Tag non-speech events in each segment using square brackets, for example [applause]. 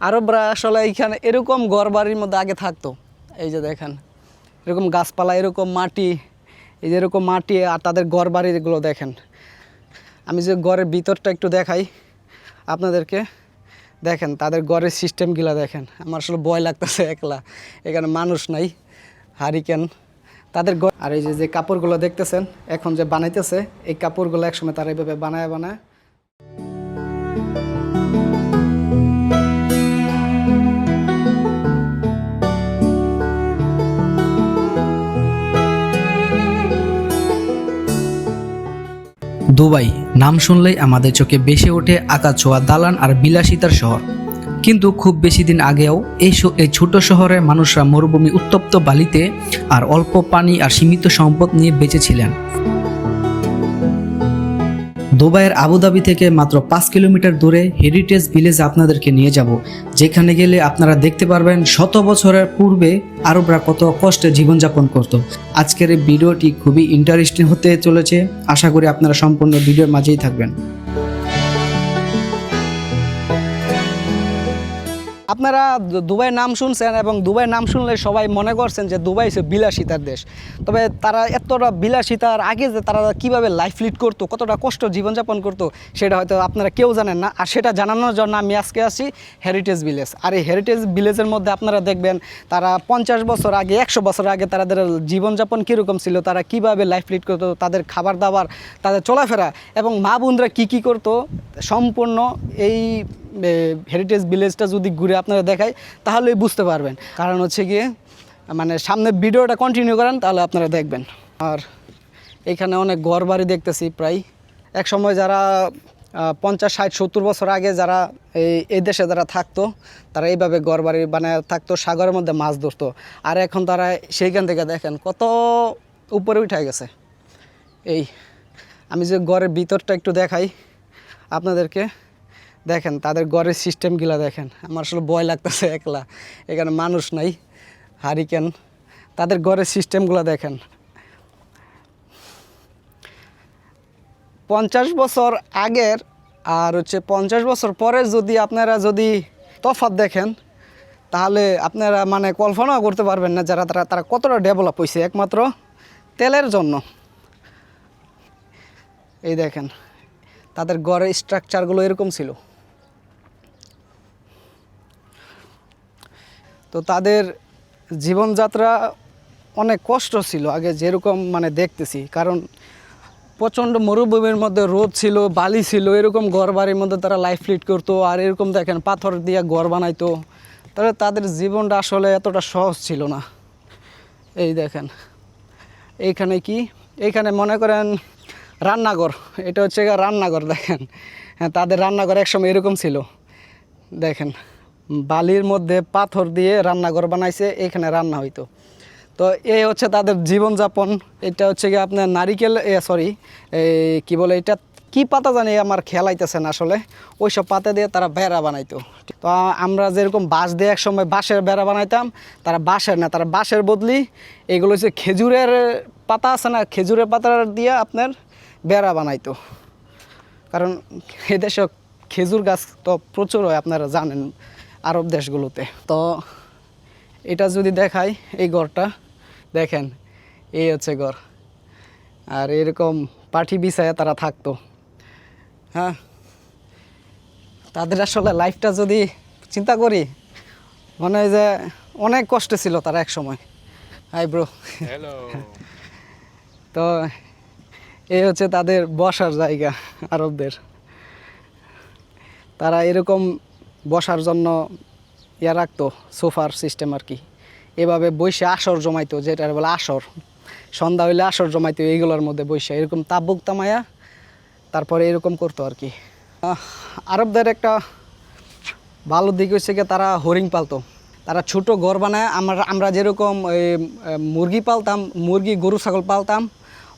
আরবরা আসলে এইখানে এরকম ঘর বাড়ির মধ্যে আগে থাকতো। এই যে দেখেন, এরকম গাছপালা, এরকম মাটি, এই যে এরকম মাটি আর তাদের ঘর বাড়িগুলো দেখেন। আমি যে ঘরের ভিতরটা একটু দেখাই, আপনাদেরকে দেখেন, তাদের ঘরের সিস্টেমগুলো দেখেন। আমার আসলে ভয় লাগতেছে একলা, এখানে মানুষ নাই, হারিকেন। তাদের আর এই যে যে কাপড়গুলো দেখতেছেন, এখন যে বানাইতেছে, এই কাপড়গুলো একসময় তারা এইভাবে বানায় বানায় দুবাই, নাম শুনলেই আমাদের চোখে বেশি ওঠে আকাছোয়া দালান আর বিলাসিতার শহর। কিন্তু খুব বেশি দিন আগেও এই এই ছোট শহরে মানুষরা মরুভূমি উত্তপ্ত বালিতে আর অল্প পানি আর সীমিত সম্পদ নিয়ে বেঁচেছিলেন দুবাইয়ের আবুধাবি থেকে মাত্র পাঁচ কিলোমিটার দূরে হেরিটেজ ভিলেজ আপনাদেরকে নিয়ে যাব। যেখানে গেলে আপনারা দেখতে পারবেন শত বছরের পূর্বে আরবরা কত কষ্টে জীবনযাপন করত। আজকের এই ভিডিওটি খুবই ইন্টারেস্টিং হতে চলেছে। আশা করি আপনারা সম্পূর্ণ ভিডিওর মাঝেই থাকবেন। আপনারা দুবাই নাম শুনছেন এবং দুবাই নাম শুনলে সবাই মনে করছেন যে দুবাই হচ্ছে বিলাসিতার দেশ। তবে তারা এতটা বিলাসিতার আগে যে তারা কীভাবে লাইফ লিড করতো, কতটা কষ্ট জীবনযাপন করতো, সেটা হয়তো আপনারা কেউ জানেন না। আর সেটা জানানোর জন্য আমি আজকে আসি হেরিটেজ ভিলেজ আর এই হেরিটেজ ভিলেজের মধ্যে আপনারা দেখবেন, তারা পঞ্চাশ বছর আগে, একশো বছর আগে তাদের জীবনযাপন কীরকম ছিল, তারা কীভাবে লাইফ লিড করতো, তাদের খাবার দাবার, তাদের চলাফেরা এবং মা বোনরা কী কী করতো, সম্পূর্ণ এই হেরিটেজ ভিলেজটা যদি ঘুরে আপনারা দেখাই, তাহলেই বুঝতে পারবেন। কারণ হচ্ছে গিয়ে মানে সামনে ভিডিওটা কন্টিনিউ করেন, তাহলে আপনারা দেখবেন। আর এখানে অনেক ঘর বাড়ি দেখতেছি প্রায়। এক সময় যারা পঞ্চাশ, ষাট, সত্তর বছর আগে যারা এই এই দেশে যারা থাকতো, তারা এইভাবে ঘর বাড়ি বানায় থাকতো, সাগরের মধ্যে মাছ ধরতো। আর এখন তারা সেইখান থেকে দেখেন, কত উপরে উঠে গেছে। এই, আমি যে ঘরের ভিতরটা একটু দেখাই আপনাদেরকে। দেখেন, তাদের ঘরের সিস্টেমগুলো দেখেন। আমার আসলে ভয় লাগতেছে একলা। এখানে মানুষ নাই, হারিকেন। তাদের ঘরের সিস্টেমগুলো দেখেন। পঞ্চাশ বছর আগের আর হচ্ছে পঞ্চাশ বছর পরে যদি আপনারা যদি তফাৎ দেখেন, তাহলে আপনারা মানে কল্পনাও করতে পারবেন না যারা তারা তারা কতটা ডেভেলপ হয়েছে একমাত্র তেলের জন্য। এই দেখেন, তাদের গড়ের স্ট্রাকচারগুলো এরকম ছিল। তো তাদের জীবনযাত্রা অনেক কষ্ট ছিল, আগে যেরকম মানে দেখতেছি। কারণ প্রচণ্ড মরুভূমির মধ্যে রোদ ছিল, বালি ছিল, এরকম ঘর বাড়ির মধ্যে তারা লাইফ লিড করতো, আর এরকম দেখেন পাথর দিয়ে ঘর বানাইতো। তাহলে তাদের জীবনটা আসলে এতটা সহজ ছিল না। এই দেখেন, এইখানে কি? এইখানে মনে করেন রান্নাঘর, এটা হচ্ছে রান্নাঘর, দেখেন। হ্যাঁ তাদের রান্নাঘর একসময় এরকম ছিল। দেখেন বালির মধ্যে পাথর দিয়ে রান্নাঘর বানাইছে, এখানে রান্না হইতো। তো এই হচ্ছে তাদের জীবনযাপন। এটা হচ্ছে গিয়ে আপনার নারিকেল সরি এই কি বলে এটা? কি পাতা জানি আমার খেয়াল আইতেছে না আসলে। ওই সব পাতা দিয়ে তারা বেড়া বানাইতো। তো আমরা যেরকম বাঁশ দিয়ে এক সময় বাঁশের বেড়া বানাইতাম, তারা বাঁশের না, তারা বাঁশের বদলি এগুলো হচ্ছে খেজুরের পাতা আছে না, খেজুরের পাতা দিয়ে আপনার বেড়া বানাইতো। কারণ এদেশে খেজুর গাছ তো প্রচুর হয়, আপনারা জানেন। আরব দেশগুলোতে। তো এটা যদি দেখাই এই ঘরটা দেখেন এই হচ্ছে ঘর আর এরকম পাঠি বিছায় তারা থাকতো। হ্যাঁ? তাদের আসলে লাইফটা যদি চিন্তা করি মনে হয় যে অনেক কষ্টে ছিল তারা এক সময় হাই ব্রো. তো এই হচ্ছে তাদের বসার জায়গা আরবদের। তারা এরকম বসার জন্য ইয়া রাখতো সোফার সিস্টেম আর কি। এভাবে বসে আসর জমাইতো, যেটা বলে আসর। সন্ধ্যা হইলে আসর জমাইতো, এইগুলোর মধ্যে বসে এরকম তাবুক তামায়া তারপরে এরকম করতো আর কি। আরবদের একটা ভালো দিক হচ্ছে কি তারা হরিণ পালতো। তারা ছোট ঘর বানায়, আমরা আমরা যেরকম মুরগি পালতাম, মুরগি, গরু, ছাগল পালতাম,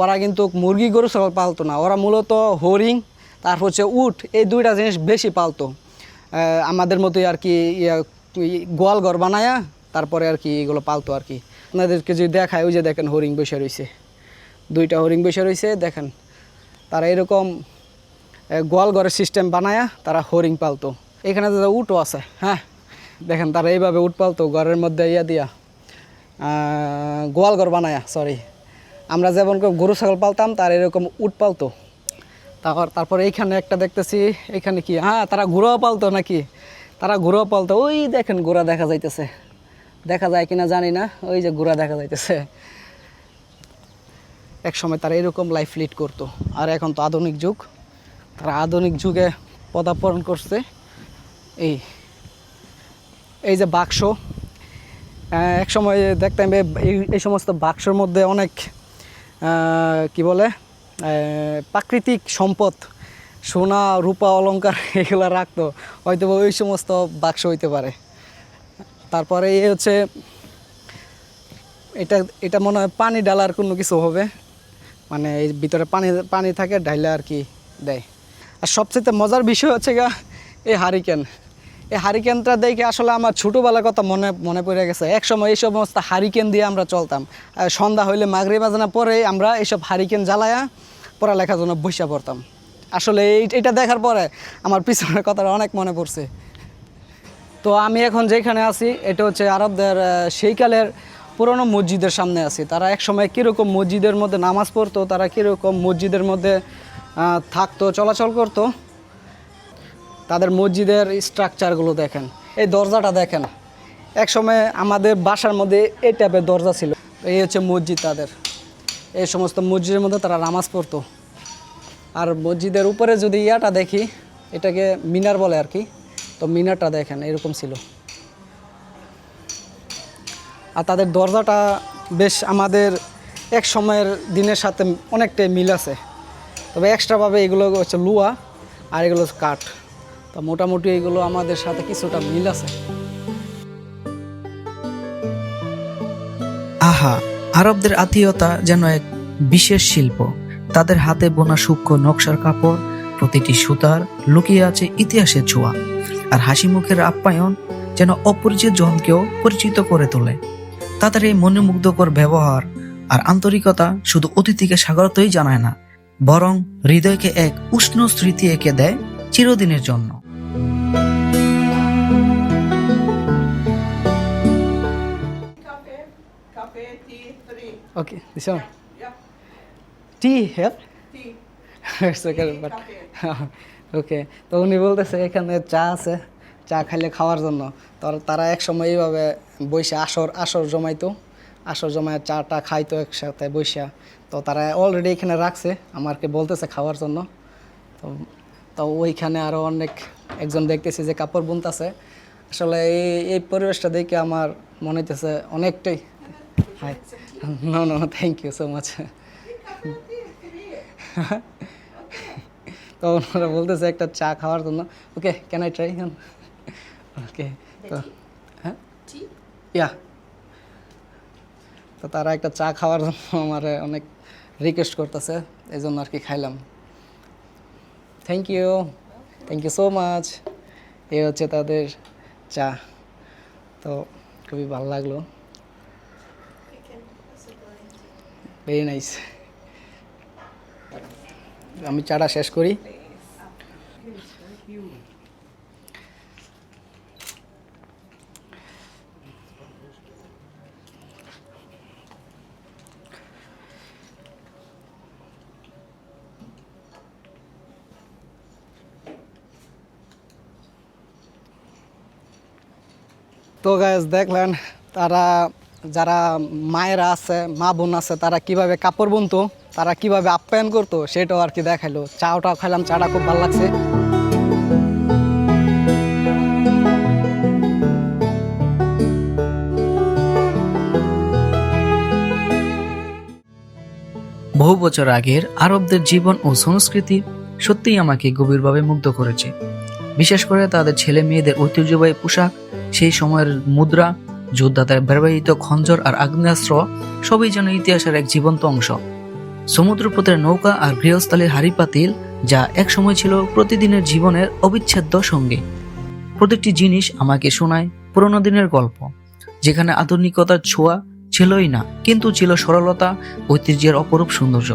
ওরা কিন্তু মুরগি, গরু, ছাগল পালতো না। ওরা মূলত হরিণ, তারপর হচ্ছে উট, এই দুইটা জিনিস বেশি পালতো। আমাদের মতোই আর কি গোয়াল ঘর বানায়া তারপরে আর কি এগুলো পালতো আর কি। আপনাদেরকে যদি দেখায়, ওই যে দেখেন হরিণ বসে রয়েছে দুইটা হরিণ বসে রয়েছে দেখেন। তারা এরকম গোয়াল ঘরের সিস্টেম বানায়া তারা হরিণ পালতো। এখানে দাদা উটও আছে হ্যাঁ? দেখেন, তারা এইভাবে উট পালতো, ঘরের মধ্যে ইয়া দিয়া। গোয়াল ঘর বানায়া সরি আমরা যেমন গরু, ছাগল পালতাম, তার এরকম উট পালতো। তারপর তারপর এইখানে একটা দেখতেছি এখানে কি? হ্যাঁ তারা ঘোড়াও পালতো নাকি? তারা ঘোড়াও পালতো। ওই দেখেন, ঘোড়া দেখা যাইতেছে। দেখা যায় কিনা জানি না, ওই যে ঘোড়া দেখা যাইতেছে। এক সময় তারা এরকম লাইফ লিড করতো। আর এখন তো আধুনিক যুগ। তারা আধুনিক যুগে পদার্পণ করছে। এই এই যে বাক্স। এক সময় দেখতাম এই সমস্ত বাক্সর মধ্যে অনেক কি বলে? প্রাকৃতিক সম্পদ, সোনা, রূপা, অলংকার [laughs] এগুলো রাখতো। হয়তো ওই সমস্ত বাক্স হইতে পারে। তারপরে এই হচ্ছে, এটা এটা মনে হয় পানি ডালার কোনো কিছু হবে। মানে এই ভিতরে পানি পানি থাকে ডাইলে আর কি দেয়। আর সবচেয়ে মজার বিষয় হচ্ছে গা এই হারিকেন। এই হারিকেনটা দেখে আসলে আমার ছোটোবেলার কথা মনে মনে পড়ে গেছে। এক সময় এই সমস্ত হারিকেন দিয়ে আমরা চলতাম। সন্ধ্যা হইলে মাগরি বাজানা পরে আমরা এইসব হারিকেন জ্বালায়া পড়ালেখার জন্য বৈশা পড়তাম। আসলে এই, এটা দেখার পরে আমার পিছনের কথাটা অনেক মনে পড়ছে। তো আমি এখন যেখানে আছি, এটা হচ্ছে আরবদের সেইকালের পুরনো মসজিদের সামনে আছি। তারা এক সময় কীরকম মসজিদের মধ্যে নামাজ পড়তো, তারা কীরকম মসজিদের মধ্যে থাকতো, চলাচল করতো। তাদের মসজিদের স্ট্রাকচারগুলো দেখেন। এই দরজাটা দেখেন। এক সময় আমাদের বাসার মধ্যে এই টাইপের দরজা ছিল। এই হচ্ছে মসজিদ তাদের। এই সমস্ত মসজিদের মধ্যে তারা নামাজ পড়তো। আর মসজিদের উপরে যদি ইয়াটা দেখি, এটাকে মিনার বলে আর কি, তো মিনারটা দেখেন, এরকম ছিল। আর তাদের দরজাটা বেশ আমাদের এক সময়ের দিনের সাথে অনেকটাই মিল আছে। তবে এক্সট্রাভাবে এগুলো হচ্ছে লুয়া, আর এগুলো কাঠ। তো মোটামুটি এগুলো আমাদের সাথে কিছুটা মিল আছে। আহা, আরবদের আত্মীয়তা যেন এক বিশেষ শিল্প। তাদের হাতে বোনা সূক্ষ্ম নকশার কাপড়, প্রতিটি সুতার লুকিয়ে আছে ইতিহাসের ছোঁয়া, আর হাসি মুখের আপ্যায়ন যেন অপরিচিত জনকেও পরিচিত করে তোলে। তাদের এই মনোমুগ্ধকর ব্যবহার আর আন্তরিকতা শুধু অতিথিকে স্বাগতই জানায় না, বরং হৃদয়কে এক উষ্ণ স্মৃতি এঁকে দেয় চিরদিনের জন্য। Tea, three. Okay this Yeah, tea have tea. [laughs] Okay [laughs] তো উনি বলতেছে এখানে চা আছে চা খাইলে খাওয়ার জন্য। তো তারা এক সময় এইভাবে বৈশা আসর আসর জমাইতো। আসর জমায় চাটা খাইতো একসাথে বৈশা তো তারা অলরেডি এখানে রাখছে আমাকে বলতেছে খাওয়ার জন্য। তো তো ওইখানে আরও অনেক একজন দেখতেছি যে কাপড় বুনতেছে। আসলে এই এই পরিবেশটা দেখে আমার মনে হইতেছে অনেকটাই hi no no thank you so much তো ওনারা বলতেছে একটা চা খাওয়ার জন্য okay can I try okay তো হ্যাঁ ইয়া তো তারা একটা চা খাওয়ার জন্য আমার অনেক রিকোয়েস্ট করতেছে। এই জন্য আর কি খাইলাম। Thank you thank you so much এ হচ্ছে তাদের চা। তো খুবই ভালো লাগল। ভেরি নাইস আমি চাটা শেষ করি। তো গ্যাস দেখলেন তারা যারা মায়েরা আছে, মা বোন আছে, তারা কীভাবে কাপড় বুনতো, তারা কীভাবে আপ্যায়ন করতো, সেটাও আর কি দেখাইলো। চাটাও খাইলাম, চাটা খুব ভালো লাগছে। বহু বছর আগের আরবদের জীবন ও সংস্কৃতি সত্যিই আমাকে গভীরভাবে মুগ্ধ করেছে। বিশেষ করে তাদের ছেলে মেয়েদের ঐতিহ্যবাহী পোশাক, সেই সময়ের মুদ্রা যোদ্ধাদের ব্যবহৃত খঞ্জর আর আগ্নেয়াস্ত্র সবই যেন ইতিহাসের এক জীবন্ত অংশ। সমুদ্রপথের নৌকা আর গৃহস্থলীর হাড়ি পাতিল যা এক সময় ছিল প্রতিদিনের জীবনের অবিচ্ছেদ্য সঙ্গী। প্রত্যেকটি জিনিস আমাকে শোনায় পুরোনো দিনের গল্প, যেখানে আধুনিকতার ছোঁয়া ছিলই না, কিন্তু ছিল সরলতা, ঐতিহ্যের অপরূপ সৌন্দর্য।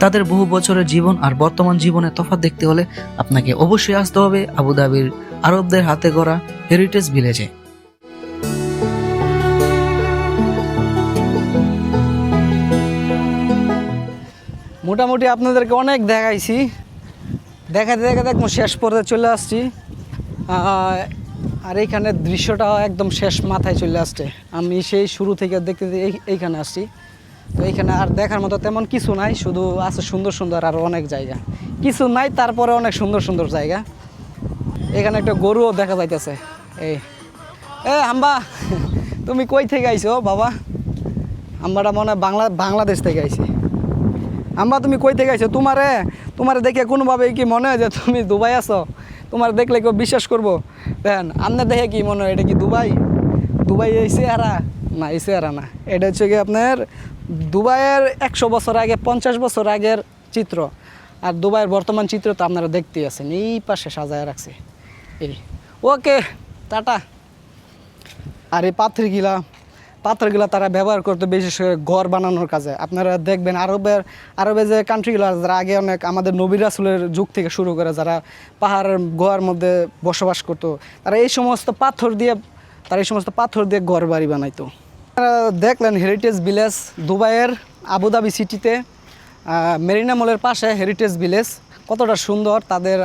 তাদের বহু বছরের জীবন আর বর্তমান জীবনে তফাৎ দেখতে হলে আপনাকে অবশ্যই আসতে হবে আবুধাবির আরবদের হাতে গড়া হেরিটেজ ভিলেজে। মোটামুটি আপনাদেরকে অনেক দেখাইছি। দেখাতে দেখাতে একদম শেষ পর্যায়ে চলে আসছি। আর এইখানে দৃশ্যটা একদম শেষ মাথায় চলে আসছে। আমি সেই শুরু থেকে দেখতে দেখতে এই- এইখানে আসছি। তো এইখানে আর দেখার মতো তেমন কিছু নাই, শুধু আছে সুন্দর সুন্দর আর অনেক জায়গা। কিছু নাই, তারপরে অনেক সুন্দর সুন্দর জায়গা। এখানে একটা গরুও দেখা যাইতেছে। এই এ আম্বা তুমি কই থেকে আইছো, বাবা? আম্বাটা মনে হয় বাংলা বাংলাদেশ থেকে আইছি। আম্মা, তুমি কই থেকে আইছো? তোমারে তোমারে দেখে কোনোভাবে কি মনে হয় যে তুমি দুবাই আছো? তোমার দেখলে কেউ বিশ্বাস করব? দেন আপনার দেখে কি মনে হয়? এটা কি দুবাই? দুবাই এই চেহারা? না, এই চেহারা না। এটা হচ্ছে কি আপনার দুবাইয়ের একশো বছর আগে, পঞ্চাশ বছর আগের চিত্র। আর দুবাইয়ের বর্তমান চিত্র তো আপনারা দেখতেই আছেন। এই পাশে সাজায় রাখছে। এই, ওকে, টাটা। আর এই পাথরগুলা পাথরগুলা তারা ব্যবহার করতো, বিশেষ করে ঘর বানানোর কাজে। আপনারা দেখবেন আরবের আরবের যে কান্ট্রিগুলো যারা আগে অনেক আমাদের নবী রাসুলের যুগ থেকে শুরু করে, যারা পাহাড়ের গোয়ার মধ্যে বসবাস করতো, তারা এই সমস্ত পাথর দিয়ে, তারা এই সমস্ত পাথর দিয়ে ঘর বাড়ি বানাইতো। আপনারা দেখলেন হেরিটেজ ভিলেজ দুবাইয়ের আবুধাবি সিটিতে মেরিনা মলের পাশে হেরিটেজ ভিলেজ কতটা সুন্দর, তাদের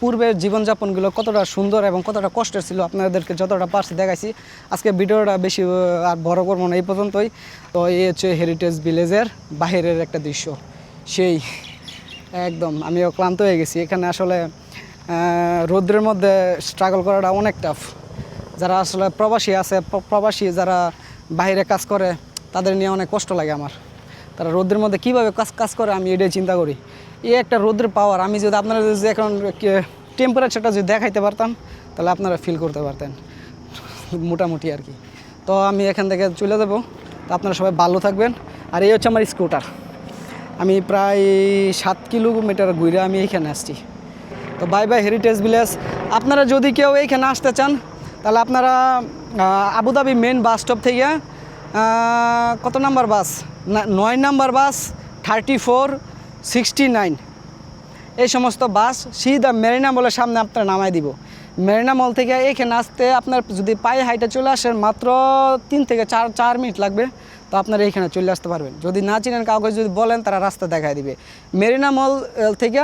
পূর্বের জীবনযাপনগুলো কতটা সুন্দর এবং কতটা কষ্টের ছিল আপনাদেরকে যতটা পারছি দেখাইছি। আজকে ভিডিওটা বেশি আর বড় করব না, এই পর্যন্তই। তো এই হচ্ছে হেরিটেজ ভিলেজের বাইরের একটা দৃশ্য। সেই, একদম, আমিও ক্লান্ত হয়ে গেছি। এখানে আসলে রৌদ্রের মধ্যে স্ট্রাগল করাটা অনেক টাফ যারা আসলে প্রবাসী আছে প্রবাসী যারা বাইরে কাজ করে, তাদের নিয়ে অনেক কষ্ট লাগে আমার। তারা রোদের মধ্যে কীভাবে কাজ কাজ করে, আমি এটাই চিন্তা করি। এই একটা রোদের পাওয়ার আমি যদি আপনারা যদি এখন টেম্পারেচারটা যদি দেখাইতে পারতাম, তাহলে আপনারা ফিল করতে পারতেন। মোটামুটি আর কি। তো আমি এখান থেকে চলে যাব। তো আপনারা সবাই ভালো থাকবেন। আর এই হচ্ছে আমার স্কুটার আমি প্রায় সাত কিলোমিটার ঘুরে আমি এইখানে আসছি। তো বাই বাই হেরিটেজ ভিলেজ আপনারা যদি কেউ এইখানে আসতে চান, তাহলে আপনারা আবুধাবি মেন বাস স্টপ থেকে কত নাম্বার বাস নয় number bus thirty four sixty nine. এই সমস্ত বাস সিধা মেরিনা মলের সামনে আপনার নামাই দিব। মেরিনা মল থেকে এখানে আসতে আপনার যদি পায়ে হাইটে চলে আসেন, মাত্র তিন থেকে চার চার মিনিট লাগবে। তো আপনারা এইখানে চলে আসতে পারবেন। যদি না চিনেন কাউকে যদি বলেন, তারা রাস্তা দেখায় দিবে। মেরিনা মল থেকে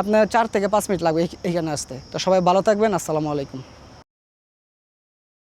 আপনার চার থেকে পাঁচ মিনিট লাগবে এইখানে আসতে। তো সবাই ভালো থাকবেন। আসসালামু আলাইকুম।